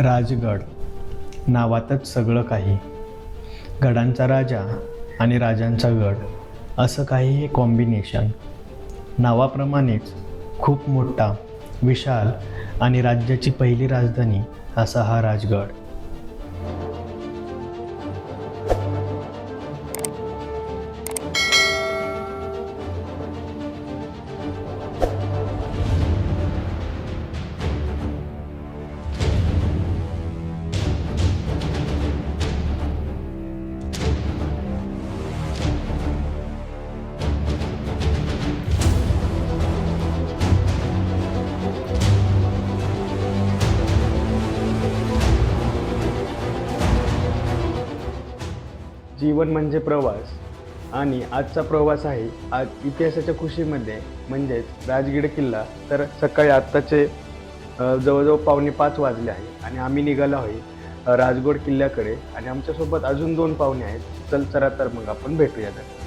राजगड नावातच सगळं काही. गडांचा राजा आणि राजांचा गड असं काही हे कॉम्बिनेशन नावाप्रमाणेच खूप मोठा विशाल आणि राज्याची पहिली राजधानी असा हा राजगड. जीवन म्हणजे प्रवास. आणि आजचा प्रवास आहे आज इतिहासाच्या खुशीमध्ये म्हणजेच राजगड किल्ला. तर सकाळी आत्ताचे जवळजवळ पावणे पाच वाजले आहे आणि आम्ही निघालो आहे राजगड किल्ल्याकडे. आणि आमच्यासोबत अजून दोन पाहुणे आहेत. चल चला तर मग आपण भेटूया तर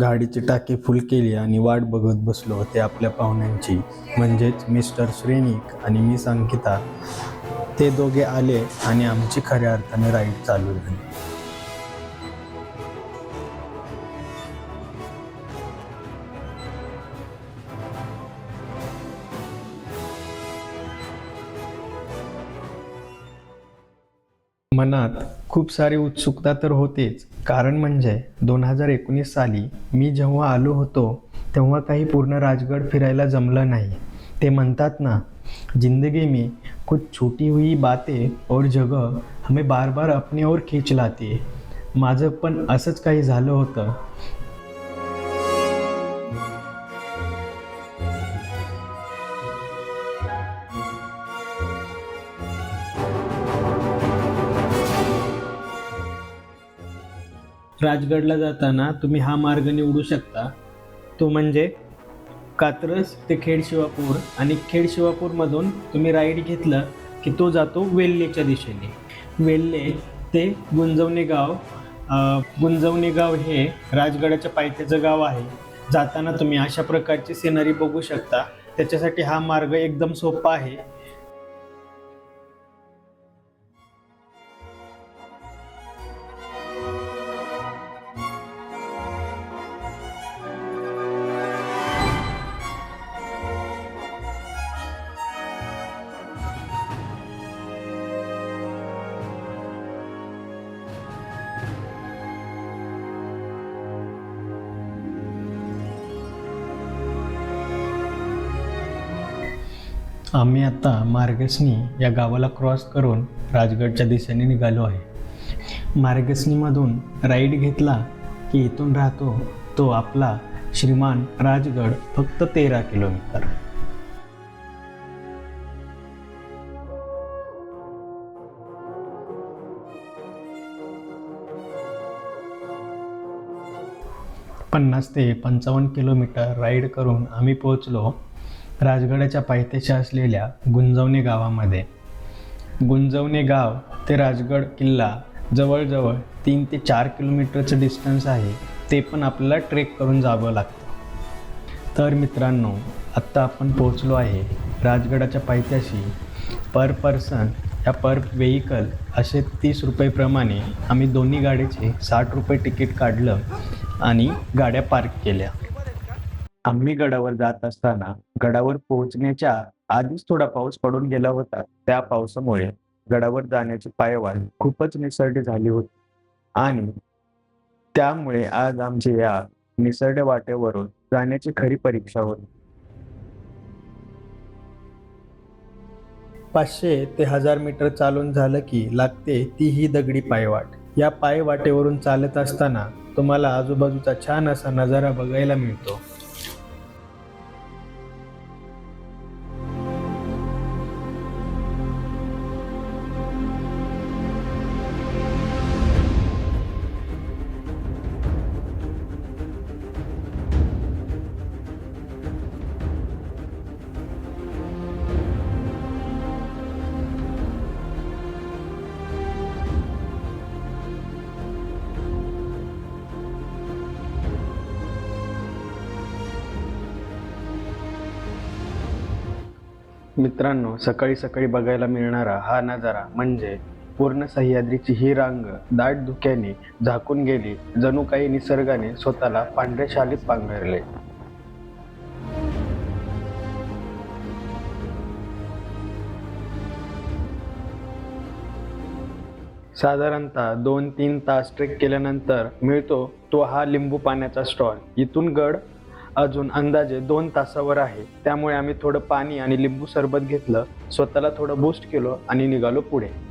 गाडीची टाकी फुल केली आणि वाट बघत बसलो होते आपल्या पाहुण्यांची. म्हणजेच मिस्टर श्रेणिक आणि मिस अंकिता ते दोघे आले आणि आमची खऱ्या अर्थाने राईड चालू झाली. मनात खूप सारी उत्सुकता तर होतेच. कारण म्हणजे दोन हजार एकोणीस साली मी जेव्हा आलो होतो तेव्हा काही पूर्ण राजगड फिरायला जमलं नाही. ते म्हणतात ना जिंदगी में कुछ छोटी हुई बातें और जगह हमें बार बार अपने ओर खींच लाते माझं पण असंच काही झालं होतं. राजगडला जाताना तुम्ही हा मार्ग निवडू शकता. तो म्हणजे कात्रज ते खेड शिवापूर आणि खेड शिवापूरमधून तुम्ही राईड घेतलं की तो जातो वेल्हेच्या दिशेने. वेल्हे ते गुंजवणे गाव गुंजवणे गाव हे राजगडाच्या पायथ्याचं गाव आहे. जाताना तुम्ही अशा प्रकारची सिनरी बघू शकता. त्याच्यासाठी हा मार्ग एकदम सोपा आहे. आम्ही आता मार्गसनी या गावाला क्रॉस करून राजगडच्या दिशेने निघालो आहे. मार्गसनीमधून राईड घेतला की इथून राहतो तो आपला श्रीमान राजगड फक्त तेरा किलोमीटर. पन्नास ते पंचावन्न किलोमीटर राईड करून आम्ही पोहोचलो. राजगडाच्या पायथ्याशी असलेल्या गुंजवणे गावामध्ये. गुंजवणे गाव ते राजगड किल्ला जवळजवळ तीन ते चार किलोमीटरचं डिस्टन्स आहे. ते पण आपल्याला ट्रेक करून जावं लागतं. तर मित्रांनो आत्ता आपण पोहोचलो आहे राजगडाच्या पायथ्याशी. पर पर्सन या पर व्हेकल असे तीस रुपयेप्रमाणे आम्ही दोन्ही गाडीचे साठ रुपये तिकीट काढलं आणि गाड्या पार्क केल्या. आम्ही गडावर जात असताना गडावर पोहोचण्याच्या आधीच थोडा पाऊस पडून गेला होता. त्या पावसामुळे गडावर जाण्याची पायवाट खूपच निसरडी झाली होती. आणि त्यामुळे आज आमची या निसरड्या वाटेवरून जाण्याची खरी परीक्षा होती. पाचशे ते हजार मीटर चालून झालं की लागते ती ही दगडी पायवाट. या पायवाटेवरून चालत असताना तुम्हाला आजूबाजूचा छान असा नजारा बघायला मिळतो. मित्रांनो सकाळी सकाळी बघायला मिळणारा हा नजारा म्हणजे पूर्ण सह्याद्रीची ही रांग दाट धुक्याने झाकून गेली जणू काही निसर्गाने स्वतःला पांढऱ्या शालीत पांघरले. साधारणतः दोन तीन तास ट्रेक केल्यानंतर मिळतो तो हा लिंबू पाण्याचा स्टॉल. इथून गड अजून अंदाजे दोन तासावर आहे. त्यामुळे आम्ही थोडं पाणी आणि लिंबू सरबत घेतलं. स्वतःला थोडं बूस्ट केलो आणि निघालो पुढे.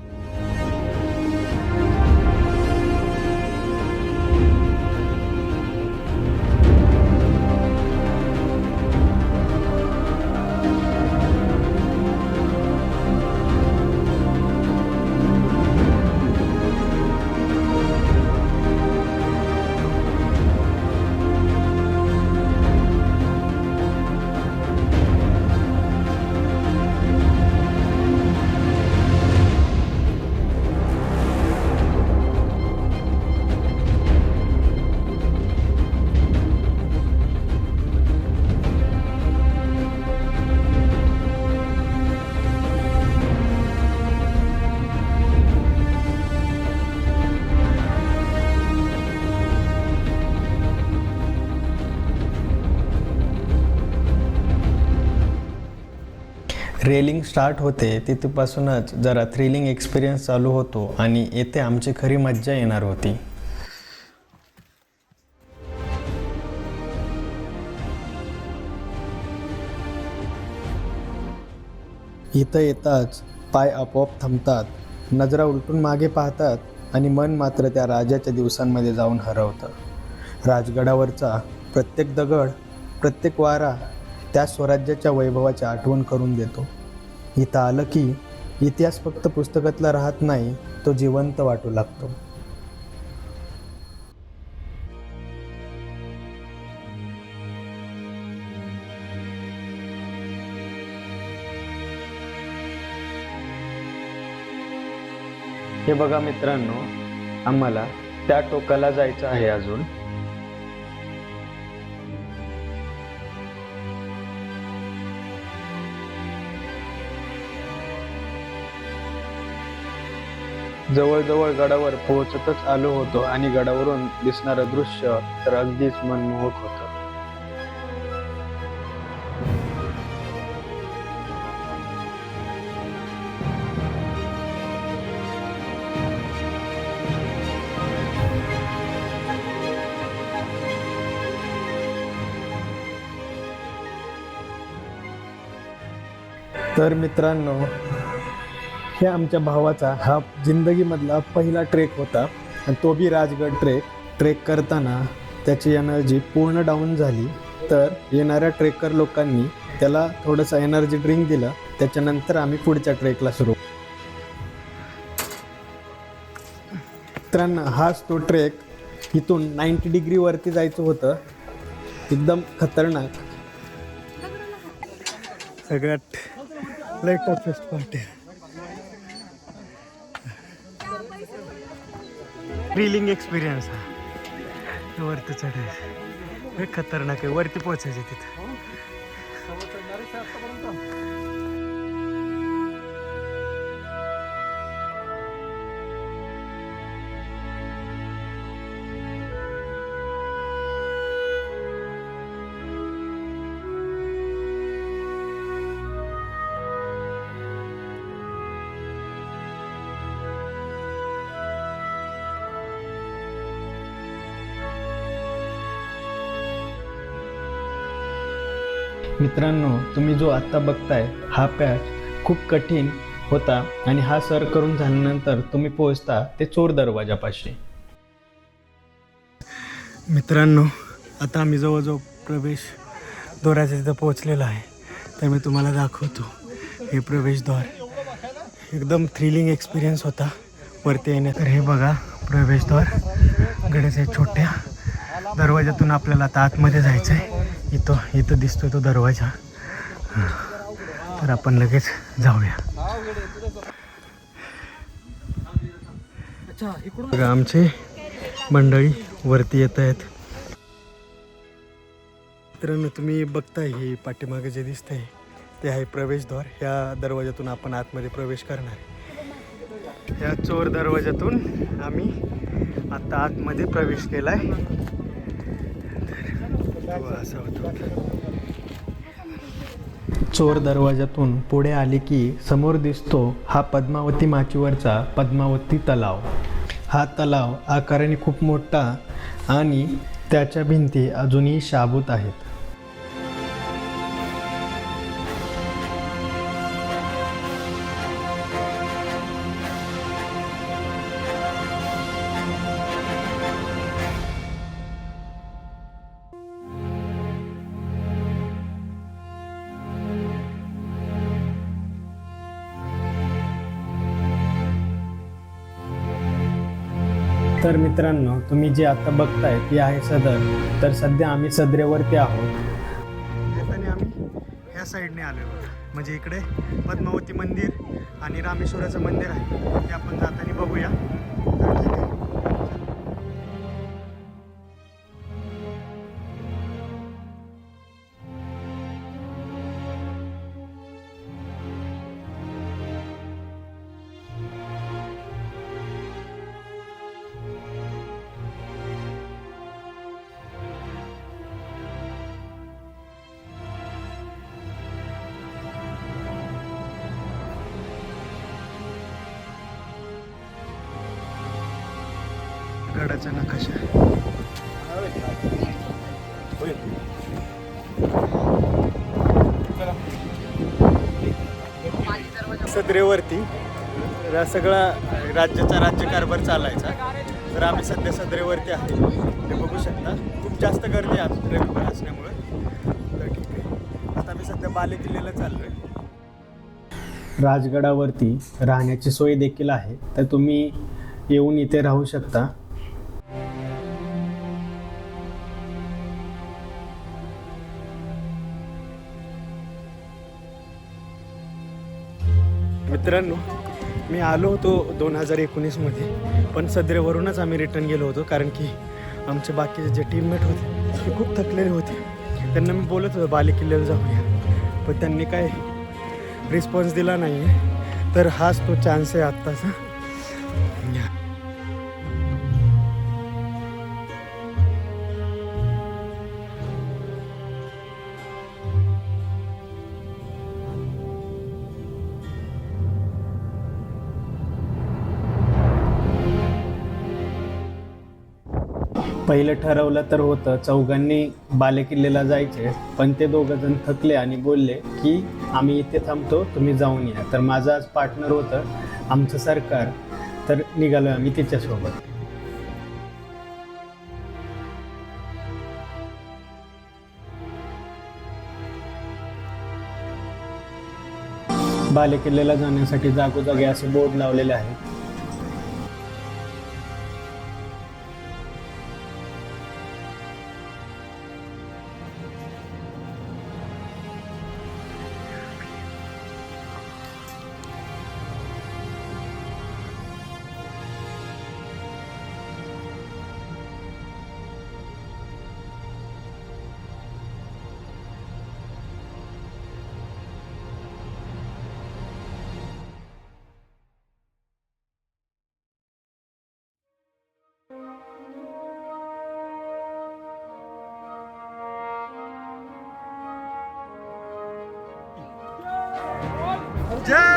रेलिंग स्टार्ट होते तिथपासूनच जरा थ्रिलिंग एक्सपिरियन्स चालू होतो आणि येथे आमची खरी मज्जा येणार होती. इथं येताच पाय आपोआप थांबतात नजरा उलटून मागे पाहतात आणि मन मात्र त्या राजाच्या दिवसांमध्ये जाऊन हरवतं. राजगडावरचा प्रत्येक दगड प्रत्येक वारा त्या स्वराज्याच्या वैभवाची आठवण करून देतो. इथं आलं की इतिहास फक्त पुस्तकातला राहत नाही तो जिवंत वाटू लागतो. हे बघा मित्रांनो आम्हाला त्या टोकाला जायचं आहे अजून. जवळजवळ गडावर पोहोचतच आलो होतो आणि गडावरून दिसणारं दृश्य तर अगदीच मनमोहक होतं. तर मित्रांनो हे आमच्या भावाचा हा जिंदगीमधला पहिला ट्रेक होता. आणि तो बी राजगड ट्रेक ट्रेक करताना त्याची एनर्जी पूर्ण डाऊन झाली. तर येणाऱ्या ट्रेकर लोकांनी त्याला थोडंसं एनर्जी ड्रिंक दिलं. त्याच्यानंतर आम्ही पुढच्या ट्रेकला सुरू. मित्रांनो हाच तो ट्रेक इथून नाईंटी डिग्रीवरती जायचं होतं. एकदम खतरनाक. सगळ्यात लेटेस्ट पार्टी थ्रिलिंग एक्सपिरियन्स हा. वरती चढायचं. हे खतरनाक आहे. वरती पोचायचं तिथं. मित्रांनो तुम्ही जो आत्ता बघताय हा पॅच खूप कठीण होता आणि हा सर करून झाल्यानंतर तुम्ही पोहोचता ते चोर दरवाजापाशी. मित्रांनो आता आम्ही जवळजवळ प्रवेश द्वाराच्या तिथं पोहोचलेला आहे. तर मी तुम्हाला दाखवतो हे प्रवेशद्वार एकदम थ्रिलिंग एक्सपिरियन्स होता. वरती येण्या तर हे बघा प्रवेशद्वार गडाच्या छोट्या दरवाजातून आपल्याला आता आतमध्ये जायचं आहे इथं इथं दिसतोय तो दरवाजा. तर आपण लगेच जाऊया. बघा आमचे मंडळी वरती येत आहेत. मित्रांनो तुम्ही बघताय हे पाठीमागे जे दिसतंय ते आहे प्रवेशद्वार. ह्या दरवाजातून आपण आतमध्ये प्रवेश करणार. ह्या चोर दरवाजातून आम्ही आता आतमध्ये प्रवेश केला आहे चोर दरवाजातून पुढे आले की समोर दिसतो हा पद्मावती माचीवरचा पद्मावती तलाव. हा तलाव आकाराने खूप मोठा आणि त्याच्या भिंती अजूनही शाबूत आहेत. तर मित्रांनो तुम्ही जे आता बघताय ते आहे सदर. तर सध्या आम्ही सदरेवरती आहोत. आम्ही ह्या साईडने आलो म्हणजे इकडे पद्मावती मंदिर आणि रामेश्वराचं मंदिर आहे. ते आपण जाताना बघूया. गडाचा नकाशा. सदरेवरती. सगळा राज्याचा राज्यकारभार चालायचा. तर आम्ही सध्या सदरेवरती आहे. ते बघू शकता. खूप जास्त गर्दी आहे आज रविवार असल्यामुळे. तर ठीक आहे. आता आम्ही सध्या बाले किल्ल्याला चाललो आहे राजगडावरती राहण्याची सोय देखील आहे. तर तुम्ही येऊन इथे राहू शकता. मित्रांनो मी आलो होतो दोन हजार एकोणीसमध्ये पण सदरेवरूनच आम्ही रिटर्न गेलो होतो कारण की आमचे बाकीचे जे टीममेट होते ते खूप थकलेले होते. त्यांना मी बोलत होतो बाले जाऊया. पण त्यांनी काय रिस्पॉन्स दिला नाही आहे तर हाच तो चान्स आहे आत्ताचा. पहिलं ठरवलं तर होतं. चौघांनी बालेकिल्ल्याला जायचे पण ते दोघंजण थकले आणि बोलले की आम्ही इथे थांबतो तुम्ही जाऊन या. तर माझं आज पार्टनर होतं आमचं सरकार. तर निघालो आम्ही तिच्यासोबत. बालेकिल्ल्याला जाण्यासाठी जागोजागी असे बोर्ड लावलेले आहेत. Yeah!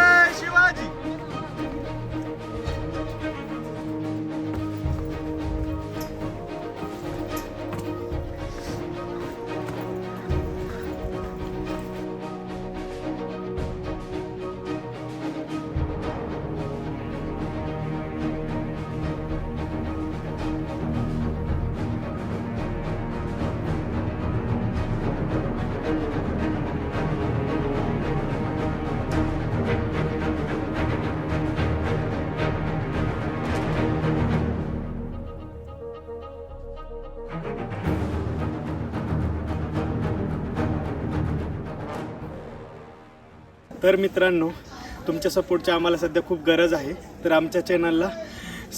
तर मित्रांनो तुमच्या सपोर्टची आम्हाला सध्या खूप गरज आहे. तर आमच्या चॅनलला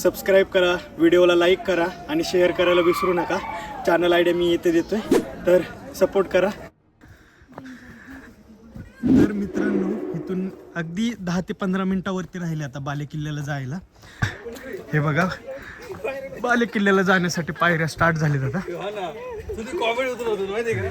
सबस्क्राईब करा व्हिडिओला लाईक करा आणि शेअर करायला विसरू नका. चॅनल आयडिया मी इथे देतोय. तर सपोर्ट करा. तर मित्रांनो इथून अगदी दहा ते पंधरा मिनिटावरती राहिले आता बाले किल्ल्याला जायला. हे बघा बाले किल्ल्याला जाण्यासाठी पायऱ्या स्टार्ट झालेत आता तुझी कॉमेडी होत होतं माहिती का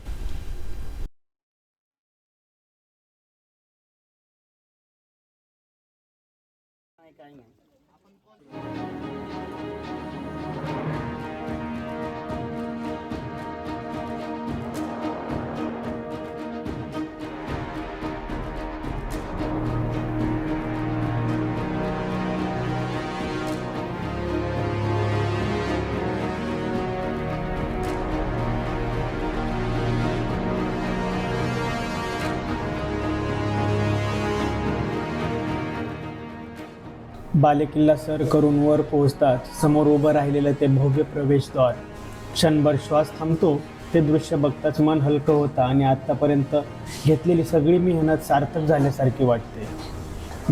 बालेकिल्ला सर करून वर पोहोचतात. समोर उभं राहिलेलं ते भव्य प्रवेशद्वार. क्षणभर श्वास थांबतो ते दृश्य बघताच मन हलकं होतं आणि आत्तापर्यंत घेतलेली सगळी मेहनत सार्थक झाल्यासारखी वाटते.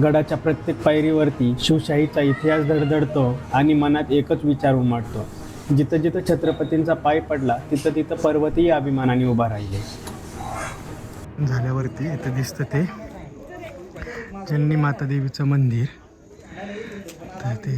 गडाच्या प्रत्येक पायरीवरती शिवशाहीचा इतिहास धडधडतो आणि मनात एकच विचार उमटतो. जिथं जिथं छत्रपतींचा पाय पडला तिथं तिथं पर्वतीय अभिमानाने उभा राहिले. झाल्यावरती इथं दिसतं ते जन्नी माता देवीचं मंदिर. तर ते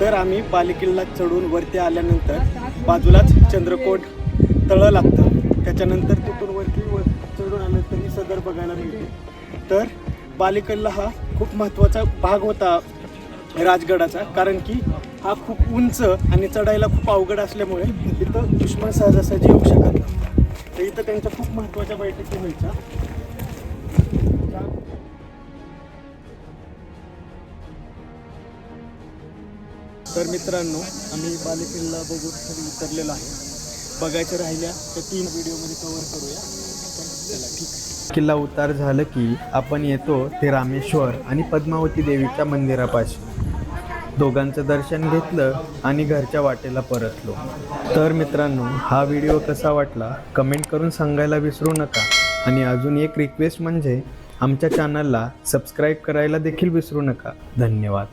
तर आम्ही बालेकिल्ला चढून वरती आल्यानंतर बाजूलाच चंद्रकोट तळं लागतं. त्याच्यानंतर तिथून वरती वर चढून आल्यानंतर तरी सदर बघायला मिळते. तर बालेकिल्ला हा खूप महत्त्वाचा भाग होता राजगडाचा कारण की हा खूप उंच आणि चढायला खूप अवघड असल्यामुळे इथं दुश्मन सहजासहजी येऊ शकत नाही तर इथं त्यांच्या खूप महत्त्वाच्या बैठकी व्हायच्या. तर मित्रांनो आम्ही बालेकिल्ला बघून खाली उतरलेलो आहे. बघायचं राहिल्या तर तीन व्हिडिओमध्ये कव्हर करूया. चला ठीक किल्ला उतार झालं की आपण येतो ते रामेश्वर आणि पद्मावती देवीच्या मंदिरापाशी. दोघांचं दर्शन घेतलं आणि घरच्या वाटेला परतलो. तर मित्रांनो हा व्हिडिओ कसा वाटला कमेंट करून सांगायला विसरू नका. आणि अजून एक रिक्वेस्ट म्हणजे आमच्या चॅनलला सबस्क्राईब करायला देखील विसरू नका. धन्यवाद.